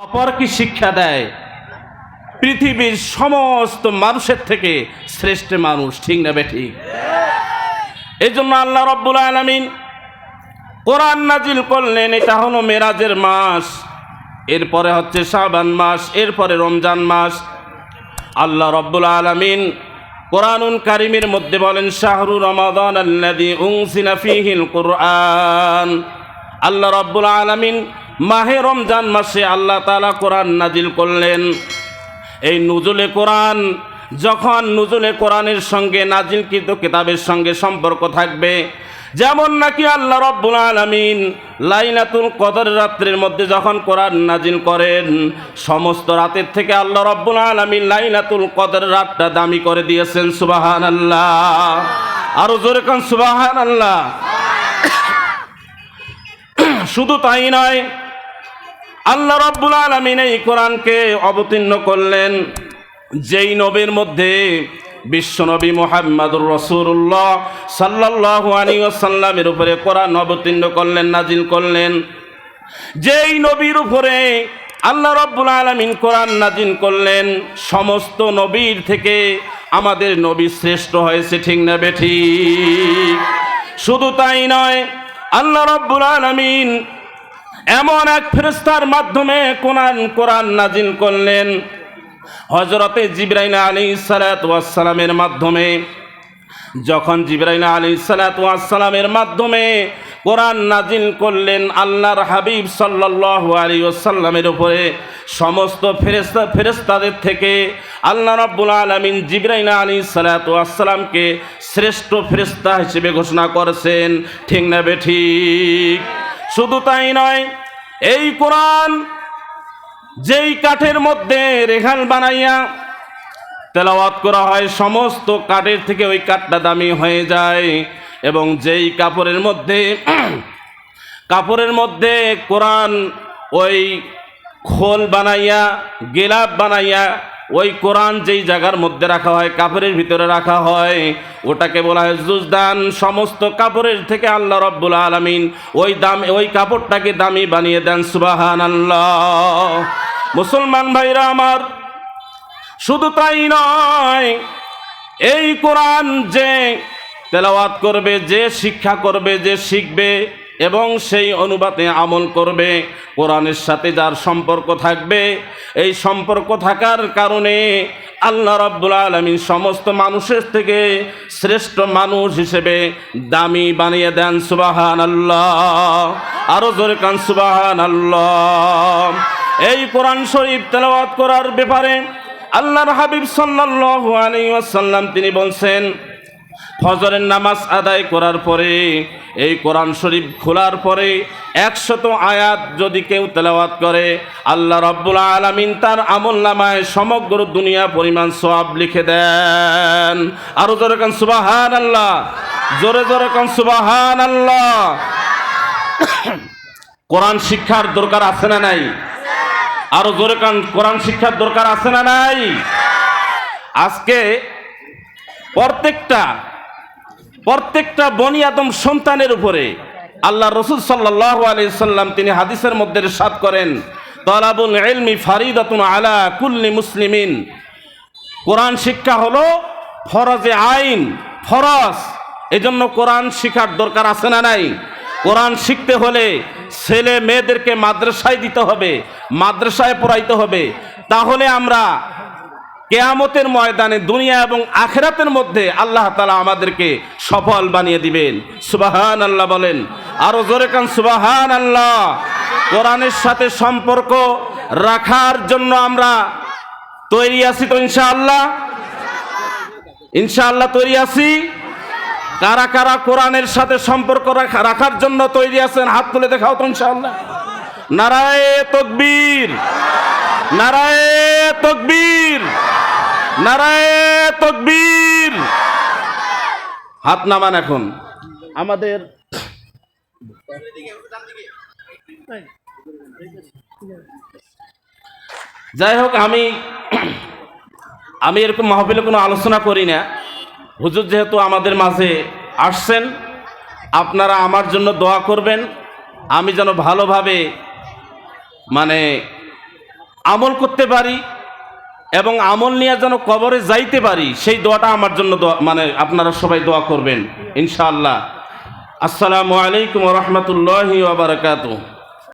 অপরকে শিক্ষা দেয়? পৃথিবীর সমস্ত মানুষের থেকে শ্রেষ্ঠ মানুষ, ঠিক না বেঠি এই জন্য আল্লাহ রব্বুল আলমিন কোরআন নাজিল করলেন, এটা হলো মেরাজের মাস, এরপরে হচ্ছে শাবান মাস, এরপরে রমজান মাস। আল্লাহ রব্বুল আলমিন কোরআনুল কারিমের মধ্যে বলেন, শাহরু রমাদান কোরআন। আল্লাহ রব্বুল আলমিন মাহে রমজান মাসে আল্লাহ তালা কোরআন নাজিল করলেন। এই নুজুলে কোরআন, যখন নুজুলে কোরআনের সঙ্গে নাজিলকৃত কিতাবের সঙ্গে সম্পর্ক থাকবে, যেমন নাকি আল্লাহ রব্বুল আলমিন লাইলাতুল কদর রাত্রির মধ্যে যখন কোরআন নাজিল করেন, সমস্ত রাতের থেকে আল্লাহ রব্বুল আলমিন লাইলাতুল কদর রাতটা দামি করে দিয়েছেন সুবাহান আল্লাহ আরও জোরে কান সুবাহান আল্লাহ শুধু তাই নয় আল্লাহ রব্বুল আলমিন এই কোরআনকে অবতীর্ণ করলেন। যেই নবীর মধ্যে বিশ্বনবী মোহাম্মদুর রসুল্লাহ সাল্লাহ আলী ওসাল্লামের উপরে কোরআন অবতীর্ণ করলেন নাজিল করলেন। যেই নবীর উপরে আল্লাহ রব্বুল আলমিন কোরআন নাজিল করলেন, সমস্ত নবীর থেকে আমাদের নবী শ্রেষ্ঠ হয়েছে, ঠিক না বেঠি শুধু তাই নয়, আল্লাহ রব্বুল আলমিন এমন এক ফেরেস্তার মাধ্যমে কোরআন কোরআন নাজিল করলেন। হজরতে জিব্রাইল আলী সালাতামের মাধ্যমে, যখন জিব্রাইল আলী সালাতামের মাধ্যমে কোরআন নাজিল করলেন, আল্লাহর হাবিব সাল্লাহ আলী ওসাল্লামের উপরে সমস্ত ফেরেস্তা ফেরেস্তাদের থেকে আল্লাহ রব্বুল আলমিন জিব্রাইল আলী সালাতামকে শ্রেষ্ঠ ফেরেস্তা হিসেবে ঘোষণা করেছেন। ঠিক না বে ঠিক? শুধু তাই নয়, এই কোরআন যেই কাঠের মধ্যে রেখাল বানাইয়া তেলাওয়াত করা হয়, সমস্ত কাঠের থেকে ওই কাঠটা দামি হয়ে যায় এবং যেই কাপড়ের মধ্যে কাপড়ের মধ্যে কোরআন ওই খোল বানাইয়া, গেলাপ বানাইয়া ওই কোরআন যেই জায়গার মধ্যে রাখা হয় কাপড়ের ভিতরে রাখা হয়, ওটাকে বলা হয় জুজদান। সমস্ত কাপড়ের থেকে আল্লাহ রব্বুল আলমিন ওই দাম, ওই কাপড়টাকে দামি বানিয়ে দেন সুবাহান আল্লাহ মুসলমান ভাইরা আমার, শুধু তাই নয়, এই কোরআন যে তেলাওয়াত করবে, যে শিক্ষা করবে, যে শিখবে এবং সেই অনুবাদে আমল করবে, কোরআনের সাথে যার সম্পর্ক থাকবে, এই সম্পর্ক থাকার কারণে আল্লাহ রব্বুল আলমী সমস্ত মানুষের থেকে শ্রেষ্ঠ মানুষ হিসেবে দামি বানিয়ে দেন সুবাহান আল্লাহ আরও জোরে কান সুবাহান আল্লাহ এই কোরআন শরীফ তেলাওয়াত করার ব্যাপারে আল্লাহর হাবিব সাল্লাল্লাহু আলাইহি ওয়াসাল্লাম তিনি বলছেন ফজরের নামাজ আদায় করার পরে, এই কোরআন শরীফ খোলার পরে একশত আয়াত যদি কেউ তেলাওয়াত করে, আল্লাহ রব্বুল আলমিন তার আমল নামায় সমগ্র দুনিয়া পরিমাণ সওয়াব লিখে দেন। আরও জোরে কান সুবাহান আল্লাহ জোরে জোরে কান সুবাহান আল্লাহ কোরআন শিক্ষার দরকার আছে না নাই? আরও জোরে কান, কোরআন শিক্ষার দরকার আছে না নাই? আজকে প্রত্যেকটা প্রত্যেকটা বনি আদম সন্তানের উপরে আল্লাহ রসুল সাল্লাহ আলাইসাল্লাম তিনি হাদিসের মধ্যে সাত করেন তলাবুল এলমি ফারিদাতুন আলা কুল্লি মুসলিমিন। কোরআন শিক্ষা হলো ফরজে আইন, ফরজ। এজন্য কোরআন শিখার দরকার আছে না নাই? কোরআন শিখতে হলে ছেলে মেয়েদেরকে মাদ্রাসায় দিতে হবে, মাদ্রাসায় পড়াইতে হবে। তাহলে আমরা কেয়ামতের ময়দানে দুনিয়া এবং আখেরাতের মধ্যে আল্লাহ তালা আমাদেরকে সফল বানিয়ে দিবেন। সুবাহান আল্লাহ বলেন। আরও জোরে কান সুবাহান আল্লাহ কোরআনের সাথে সম্পর্ক রাখার জন্য আমরা তৈরি আছি তো ইনশাআল্লাহ? ইনশাআল্লাহ তৈরি আছি। কারা কারা কোরআনের সাথে সম্পর্ক রাখা- রাখার জন্য তৈরি আছেন, হাত তুলে দেখাও তো ইনশাআল্লাহ। নারায় তকবীর। নারায় তকবীর নারায় তকবীর। হাত নামান এখন। আমাদের যাই হোক, আমি আমি এরকম মাহফিলে কোনো আলোচনা করি না। হুজুর যেহেতু আমাদের মাঝে আসছেন, আপনারা আমার জন্য দোয়া করবেন। আমি যেন ভালোভাবে মানে আমল করতে পারি এবং আমল নিয়ে যেন কবরে যাইতে পারি, সেই দোয়াটা আমার জন্য দোয়া মানে আপনারা সবাই দোয়া করবেন, ইনশাআল্লাহ। আসসালামু আলাইকুম রহমতুল্লাহি ওবরাকাতুহ